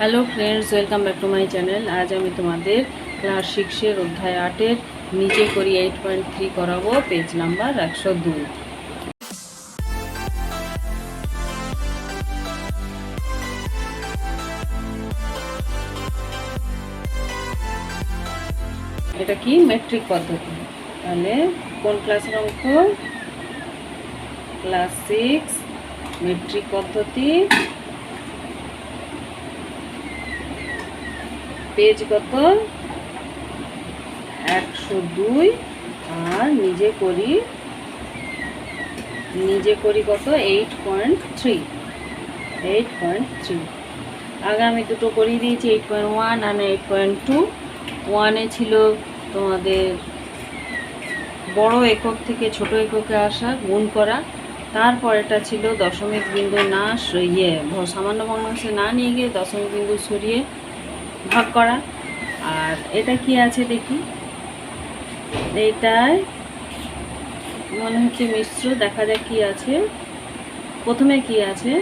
Hello friends welcome back to my channel আজ আমি তোমাদের ক্লাস সিক্সের অধ্যায় আটের নিচে করি এইট পয়েন্ট থ্রি করাবো পেজ নাম্বার একশো দুই। এটা কি? মেট্রিক পদ্ধতি। তাহলে কোন ক্লাসের অঙ্ক? ক্লাস সিক্স মেট্রিক পদ্ধতি। পেজ কত? একশো দুই। আর নিজে করি নিজে করি কত? Eight point three. Eight point three. আগে আমি দুটো করিয়ে দিয়েছি, এইট পয়েন্ট ওয়ান আর এইট পয়েন্ট টু। ওয়ানে ছিল তোমাদের বড় একক থেকে ছোট এককে আসা, গুণ করা। তারপর এটা ছিল দশমিক বিন্দু না ইয়ে সামান্য ভগ্নাংশে না নিয়ে গিয়ে দশমিক বিন্দু সরিয়ে ভাগ করা। আর এটা কি আছে দেখি? এইটায় মনে হচ্ছে মিশ্র, দেখা যাক কি আছে। প্রথমে কি আছে?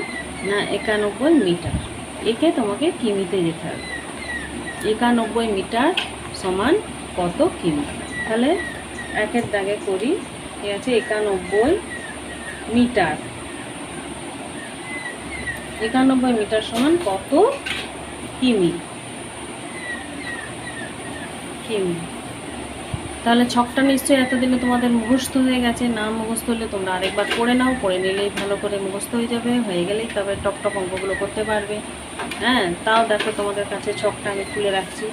না, একানব্বই মিটার। একে তোমাকে কিমিতে যেতে হবে। একানব্বই মিটার সমান কত কিমি? তাহলে একের দাগে করি। কি আছে একানব্বই মিটার। একানব্বই মিটার সমান কত কিমি? কিমি তাহলে ছকটা নিশ্চয়ই এতদিনে তোমাদের মুখস্থ হয়ে গেছে, না মুখস্থ হলে তোমরা আরেকবার পড়ে নাও, পড়ে নিলেই ভালো করে মুখস্থ হয়ে যাবে, হয়ে গেলেই তবে টপ টপ অঙ্কগুলো করতে পারবে। হ্যাঁ তাও দেখো তোমাদের কাছে ছকটা আমি খুলে রাখছি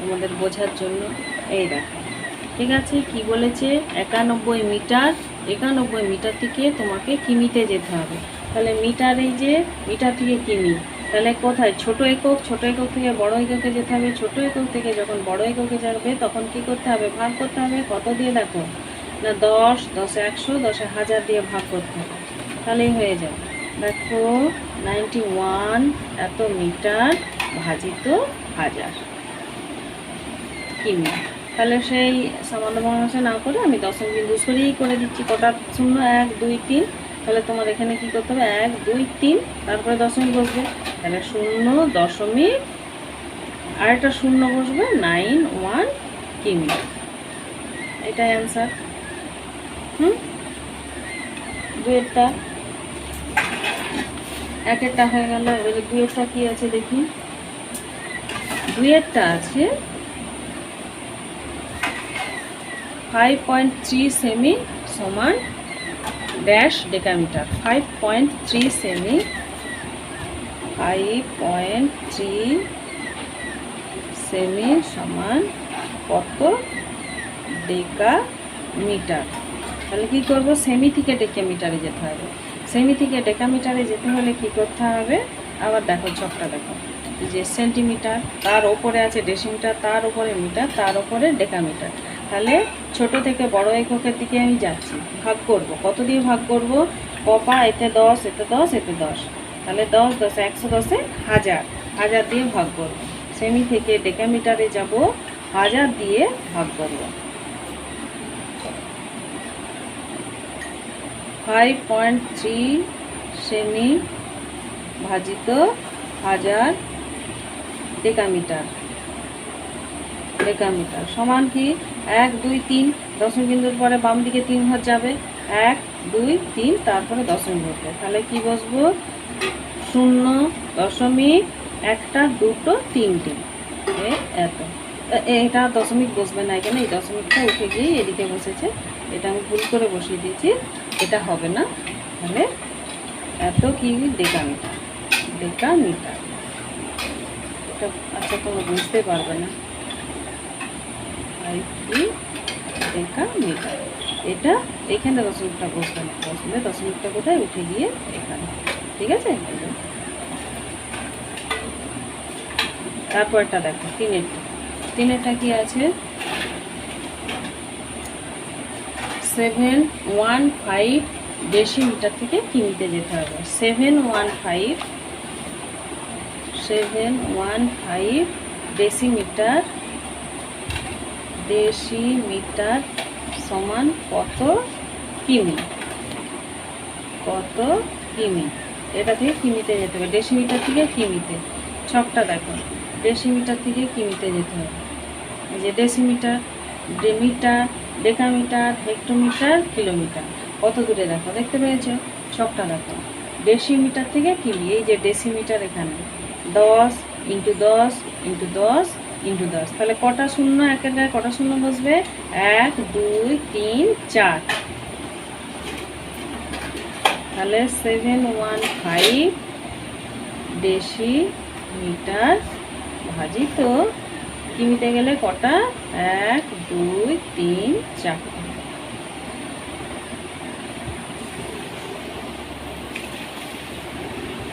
তোমাদের বোঝার জন্য। এই দেখো, ঠিক আছে? কি বলেছে? একানব্বই মিটার একানব্বই মিটার থেকে তোমাকে কিমিতে যেতে হবে। তাহলে মিটার এই যে, মিটার থেকে কিমি। তাহলে কোথায়? ছোট একক ছোট একক থেকে বড় এককে যেতে হবে। ছোট একক থেকে যখন বড় এককে যাবে, তখন কি করতে হবে? ভাগ করতে হবে। কত দিয়ে দেখো? না, দশ, দশে একশো, দশে হাজার দিয়ে ভাগ করতে হবে। তাহলেই হয়ে যাবে। দেখো নাইনটি ওয়ান এত মিটার ভাজিত হাজার। কিমি। তাহলে সেই সামান্য ভগ্নাংশ না করে আমি দশম বিন্দু সরিয়েই করে দিচ্ছি। কটা? শূন্য, এক, দুই, তিন। তাহলে তোমার এখানে কি করতে হবে? এক, দুই, তিন, তারপরে দশমিক বসবে। তাহলে শূন্য দশমিক আর একটা শূন্য বসবে, নাইন, ওয়ান, কিমি। এটাই অ্যান্সার হুম? দুয়েরটা একেরটা হয়ে গেল। এবারে দুয়েরটা কি আছে দেখি? দুয়েরটা আছে ফাইভ পয়েন্ট থ্রি সেমি সমান dash decametre five point three semi five point three semi সমান কত ডেকা মিটার তাহলে কী করব? সেমি থেকে ডেকামিটারে যেতে হবে। সেমি থেকে ডেকামিটারে যেতে হলে কি করতে হবে? আবার দেখো ছকটা দেখো। যে সেন্টিমিটার তার ওপরে আছে ডেসিমিটার তার ওপরে মিটার তার ওপরে ডেকামিটার তাহলে ছোট থেকে বড় এককের দিকে আমি যাচ্ছি। ভাগ করব। কত দিয়ে ভাগ করব? কপা, এতে দশ এতে দশ এতে দশ। তাহলে দশ, দশে, একশো দশে হাজার। হাজার দিয়ে ভাগ করব। সেমি থেকে ডেকামিটারে যাব। হাজার দিয়ে ভাগ করব। ফাইভ পয়েন্ট থ্রি সেমি ভাজিত হাজার ডেকামিটার। ডেকামিটার সমান কি? এক, দুই, তিন দশমিক বিন্দুর পরে বাম দিকে তিন ঘর যাবে। এক, দুই, তিন, তারপরে দশমিক বসবে তাহলে কি বসবো? শূন্য দশমিক একটা, দুটো, তিনটে। এত। এটা দশমিক বসবে না এখানে। এই দশমিকটা উঠে গিয়ে এদিকে বসেছে। এটা আমি ভুল করে বসিয়ে দিয়েছি। এটা হবে না। তাহলে এত কি? ডেকামিটার ডেকামিটার এটা আচ্ছা তোমরা বুঝতে পারবে না। থ্রি ডেকা মিটার এটা এখানে দশমিকটা বসবে না। বসলে দশমিকটা কোথায়? উঠে গিয়ে এখানে। ঠিক আছে? তারপরটা দেখো, তিনেরটা। তিনেরটা কি আছে? সেভেন ওয়ান ফাইভ ডেসিমিটার থেকে কিমিতে যেতে হবে। Seven one five, seven one five decimetre decimetre সমান কত কিমি? কত কিমি? এটা থেকে কিমিতে যেতে হবে। দেশি ডেসিমিটার থেকে কিমিতে। ছকটা দেখো। দেশি ডেসিমিটার থেকে কিমিতে যেতে হবে। যে ডেসিমিটার ডেমিটার ডেকামিটার হেক্টোমিটার, কিলোমিটার। কত দূরে দেখো? দেখতে পেয়েছ? ছকটা দেখো। ডেসিমিটার থেকে কিমি? এই যে ডেসিমিটার এখানে। দশ ইন্টু দশ ইন্টু দশ ইন্টু দশ। তাহলে কটা শূন্য এক গায়ে কটা শূন্য বসবে? এক, দুই, তিন, চার। তাহলে seven one five decimetre ভাজিত কিমিতে গেলে কটা? এক, দুই, তিন চারটে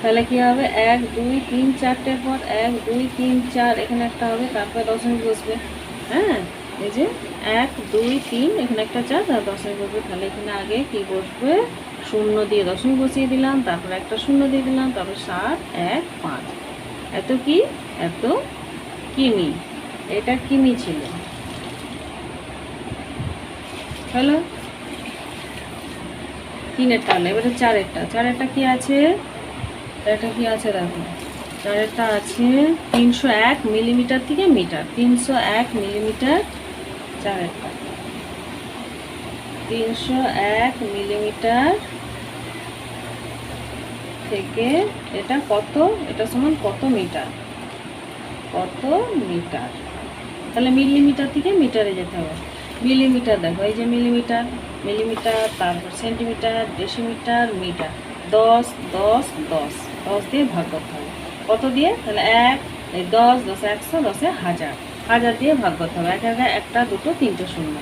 তাহলে কি হবে? এক, দুই, তিন, চারটের পর এক, দুই, তিন, চার, এখানে একটা হবে, তারপরে দশমিক বসবে। হ্যাঁ? এই যে এক, দুই, তিন, এখানে একটা চার আর দশমিক বসবে। তাহলে এখানে আগে কি বসবে? শূন্য দিয়ে দশমিক বসিয়ে দিলাম, তারপরে একটা শূন্য দিয়ে দিলাম, তারপর সাত, এক, পাঁচ। এত কি? এত কিমি। এটা কিমি ছিল। হলো? তিনেরটা হলো। এবারে চারেরটা। চারেরটা কি আছে? এটা কি আছে দেখো? চারেরটা আছে তিনশো এক মিলিমিটার থেকে মিটার। তিনশো এক মিলিমিটার চারেরটা তিনশো এক মিলিমিটার থেকে এটা কত? এটা সমান কত মিটার? কত মিটার? তাহলে মিলিমিটার থেকে মিটারে যেতে হবে। মিলিমিটার দেখো, এই যে মিলিমিটার মিলিমিটার, তারপর সেন্টিমিটার, ডেসিমিটার, মিটার। দশ দশ দশ। দশ দিয়ে ভাগ করতে হবে। কত দিয়ে? তাহলে এক দশ দশ, একশো, দশে হাজার। হাজার দিয়ে ভাগ করতে হবে। এক জায়গায় একটা, দুটো, তিনটে শূন্য।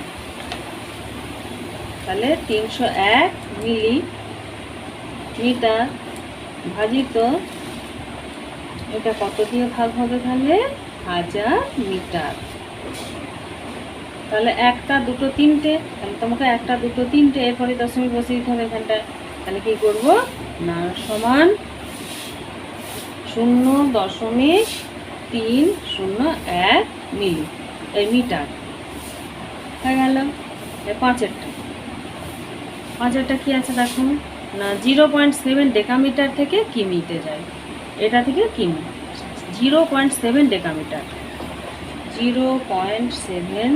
তাহলে তিনশো এক মিলি মিটার ভাজিত এটা কত দিয়ে ভাগ হবে তাহলে? হাজার মিটার। তাহলে একটা, দুটো, তিনটে। তাহলে তোমাকে একটা, দুটো, তিনটে, এরপরে দশমিক বসিয়ে দিতে হবে এখানটায়। তাহলে কি করব? না, সমান শূন্য দশমিক তিন শূন্য এক মিলি। এই মিটার। হয়ে গেল। এর পাঁচেরটা। পাঁচেরটা কি আছে দেখুন? না, জিরো পয়েন্ট সেভেন ডেকামিটার থেকে কিমিতে যায়? এটা থেকে কিমি zero point seven decametre. Zero point seven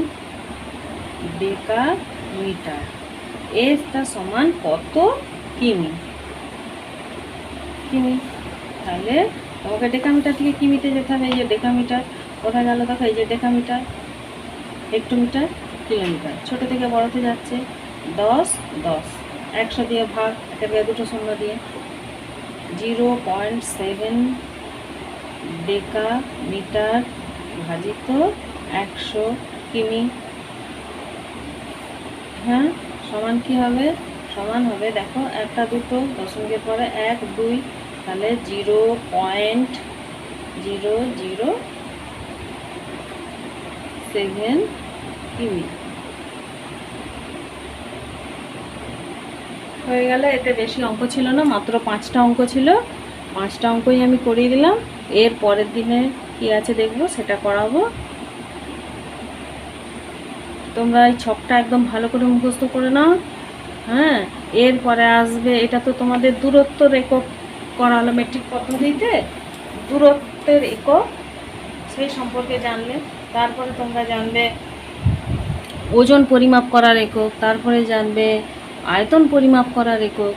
decametre. এসটা সমান কত? কিমি কিমি তাহলে তোমাকে ডেকামিটার থেকে কিমিতে যেতে হবে এই যে ডেকামিটার, কোথায় গেল? দেখো, এই যে ডেকামিটার হেক্টোমিটার কিলোমিটার। ছোট থেকে বড়তে যাচ্ছে, দশ দশ। একশো দিয়ে ভাগ, একটা দিয়ে দুটো শূন্য দিয়ে। Zero point seven decametre ভাজিত একশো কিমি। হ্যাঁ সমান কি হবে? সমান হবে, দেখো, একটা, দুটো, দশমিকের পরে এক, দুই তাহলে zero point zero zero seven কিমি। হয়ে গেল, এতে বেশি অঙ্ক ছিল না, মাত্র পাঁচটা অঙ্ক ছিল। পাঁচটা অঙ্কই আমি করিয়ে দিলাম। এর পরের দিনে কি আছে দেখব, সেটা করাবো। তোমরা এই ছকটা একদম ভালো করে মুখস্থ করে নাও। হ্যাঁ এরপরে আসবে, এটা তো তোমাদের দূরত্ব একক করালো মেট্রিক পদ্ধতিতে দূরত্বের একক সেই সম্পর্কে জানলে, তারপরে তোমরা জানবে ওজন পরিমাপ করার একক, তারপরে জানবে আয়তন পরিমাপ করার একক।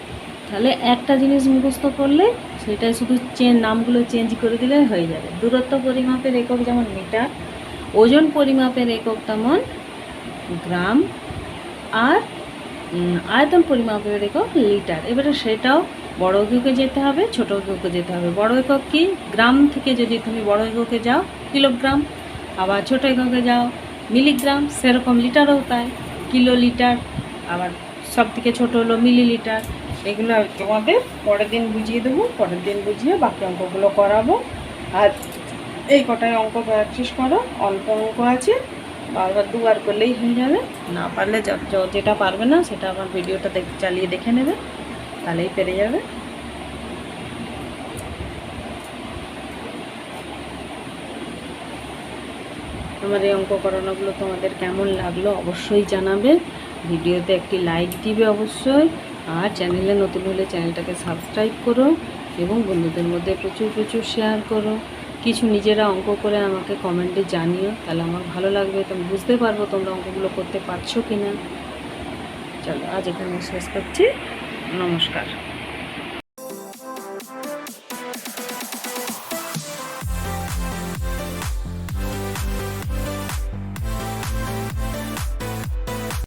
তাহলে একটা জিনিস মুখস্থ করলে সেটাই শুধু চেন নামগুলো চেঞ্জ করে দিলে হয়ে যাবে। দূরত্ব পরিমাপের একক যেমন মিটার ওজন পরিমাপের একক তেমন গ্রাম, আর আয়তন পরিমাপের একক লিটার এবারে সেটাও বড় এককে যেতে হবে, ছোট এককে যেতে হবে। বড় একক কি? গ্রাম থেকে যদি তুমি বড় এককে যাও, কিলোগ্রাম, আবার ছোট এককে যাও, মিলিগ্রাম, সেরকম লিটারও তাই কিলো লিটার আবার সব থেকে ছোটো হলো মিলিলিটার। এগুলো তোমাদের পরের দিন বুঝিয়ে দেবো, পরের দিন বুঝিয়ে বাকি অঙ্কগুলো করাবো। আর এই কটায় অঙ্ক প্র্যাকটিস করো, অল্প অঙ্ক আছে, বারবার দুবার করলেই হয়ে যাবে। না পারলে যেটা পারবে না, সেটা আমার ভিডিওটা চালিয়ে দেখে নেবে। তাহলেই পেরে যাবে। আমার এই অঙ্ক করানোগুলো তোমাদের কেমন লাগল অবশ্যই জানাবে। ভিডিওতে একটি লাইক দিবে অবশ্যই। আর চ্যানেলে নতুন হলে চ্যানেলটাকে সাবস্ক্রাইব করো এবং বন্ধুদের মধ্যে প্রচুর প্রচুর শেয়ার করো। কিছু নিজেরা অঙ্ক করে আমাকে কমেন্টে জানিও, তাহলে আমার ভালো লাগবে। তো বুঝতে পারব তোমরা অঙ্কগুলো করতে পারছ কি না চলো আজ এখানে শেষ করছি। নমস্কার